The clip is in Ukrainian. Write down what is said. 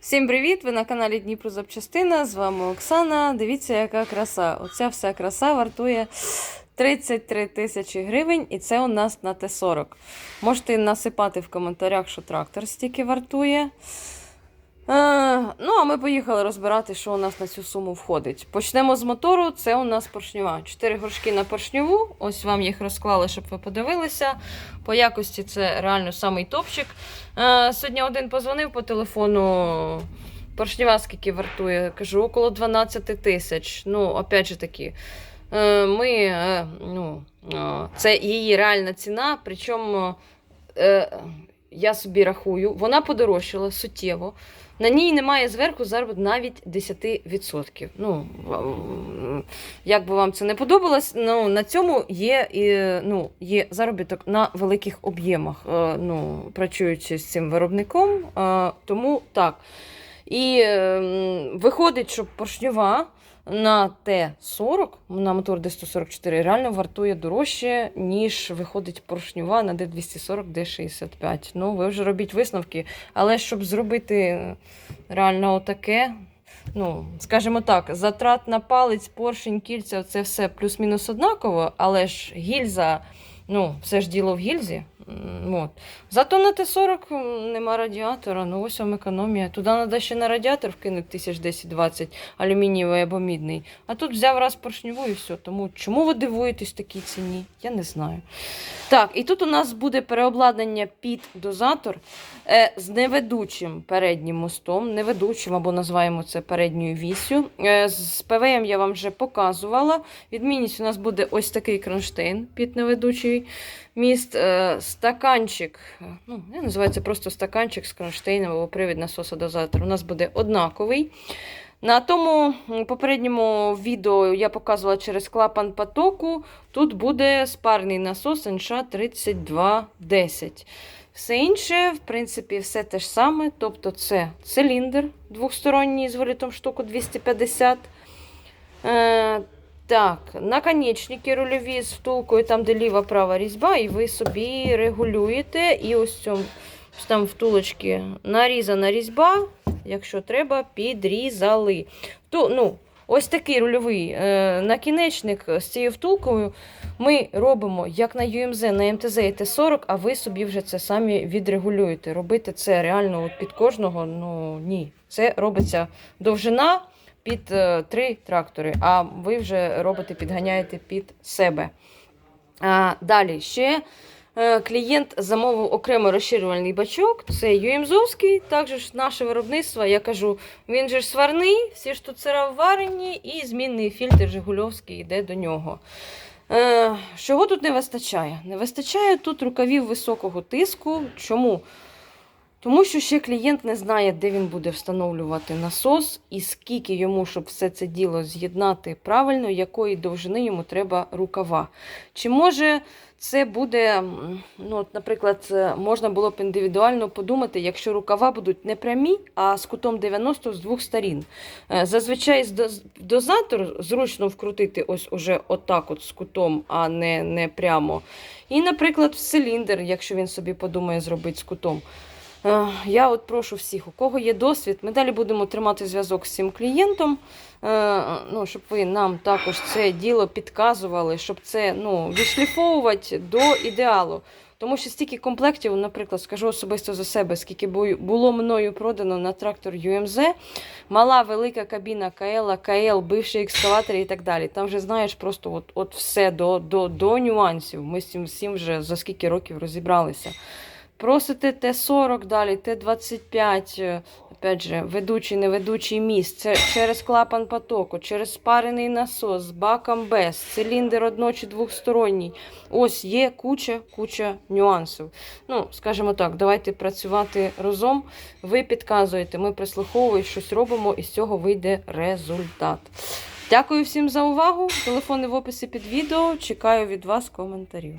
Всім привіт! Ви на каналі Дніпро Запчастина. З вами Оксана. Дивіться, яка краса. Оця вся краса вартує 33 тисячі гривень, і це у нас на Т-40. Можете насипати в коментарях, що трактор стільки вартує. Е, ну, а ми поїхали розбирати, що у нас на цю суму входить. Почнемо з мотору. Це у нас поршнева. Чотири горшки на поршневу. Ось вам їх розклали, щоб ви подивилися. По якості це реально самий топчик. Е, сьогодні один позвонив по телефону. Поршнева скільки вартує? Кажу, около 12 тисяч. Ну, опять же таки. Е, ми, ну, це її реальна ціна. Причому я собі рахую, вона подорожчала суттєво. На ній немає зверху заробітку навіть 10%. Ну, як би вам це не подобалось, ну, на цьому є, ну, є заробіток на великих об'ємах, е, ну, працюючи з цим виробником. Е, Тому так. І е, виходить, що поршньова на Т-40, на мотор Д144, реально вартує дорожче, ніж виходить поршньова на Д240, Д65. Ну, ви вже робіть висновки. Але щоб зробити реально отаке, ну, скажімо так, затрат на палець, поршень, кільця це все плюс-мінус однаково, але ж гільза, ну, все ж діло в гільзі. От. Зато на Т-40 нема радіатора, ну ось вам економія. Туди треба ще на радіатор вкинути тисяч 10-20 алюмінієвий або мідний. А тут взяв раз поршневу і все. Тому чому ви дивуєтесь такій ціні? Я не знаю. Так, і тут у нас буде переобладнання під дозатор е, з неведучим переднім мостом, неведучим або називаємо це передньою вісю. Е, з ПВМ я вам вже показувала. Відмінність у нас буде ось такий кронштейн під неведучий міст, е, стаканчик. Ну, я називаю це просто стаканчик з кронштейном або привід насоса дозатор. У нас буде однаковий. На тому попередньому відео я показувала через клапан потоку. Тут буде спарний насос НШ 3210. Все інше, в принципі, все те ж саме. Тобто це циліндр двохсторонній з вилітом штуку 250. Так, наконечники рульові з втулкою, там, де ліва права різьба, і ви собі регулюєте. І ось цьому ось там втулочки нарізана різьба, якщо треба, підрізали. Ту, ну, ось такий рульовий е, накінечник з цією втулкою ми робимо як на UMZ, на МТЗ і Т-40, а ви собі вже це самі відрегулюєте. Робити це реально от під кожного, ну ні. Це робиться довжина під е, три трактори, а ви вже робите, підганяєте під себе. Далі ще е, клієнт замовив окремо розширювальний бачок. Це ЮМЗовський, також наше виробництво. Я кажу, він же ж сварний, всі ж тут сира варені, і змінний фільтр Жигульовський йде до нього. Е, чого тут не вистачає? Не вистачає тут рукавів високого тиску. Чому? Тому що ще клієнт не знає, де він буде встановлювати насос і скільки йому, щоб все це діло з'єднати правильно, якої довжини йому треба рукава. Чи може це буде, ну, от, наприклад, е, можна було б індивідуально подумати, якщо рукава будуть не прямі, а з кутом 90 з двох сторін. Е, Зазвичай дозатор зручно вкрутити ось уже отак от з кутом, а не, не прямо. І, наприклад, в циліндр, якщо він собі подумає зробити з кутом. Е, Я от прошу всіх, у кого є досвід, ми далі будемо тримати зв'язок з цим клієнтом, е, ну, щоб ви нам також це діло підказували, щоб це ну, відшліфовувати до ідеалу. Тому що стільки комплектів, наприклад, скажу особисто за себе, скільки було мною продано на трактор UMZ, мала велика кабіна КЛ, КЛ, бивший екскаватор і так далі. Там вже знаєш просто от, от все до, до, до нюансів. Ми з цим всім вже за скільки років розібралися. Просите Т-40 далі, Т-25, е, опять же, ведучий, неведучий міст, це через клапан потоку, через спарений насос, з баком без, циліндр одно- чи двохсторонній. Ось є куча, куча нюансів. Ну, скажімо так, давайте працювати разом. Ви підказуєте, ми прислуховуємо, щось робимо, і з цього вийде результат. Дякую всім за увагу. Телефони в описі під відео. Чекаю від вас коментарів.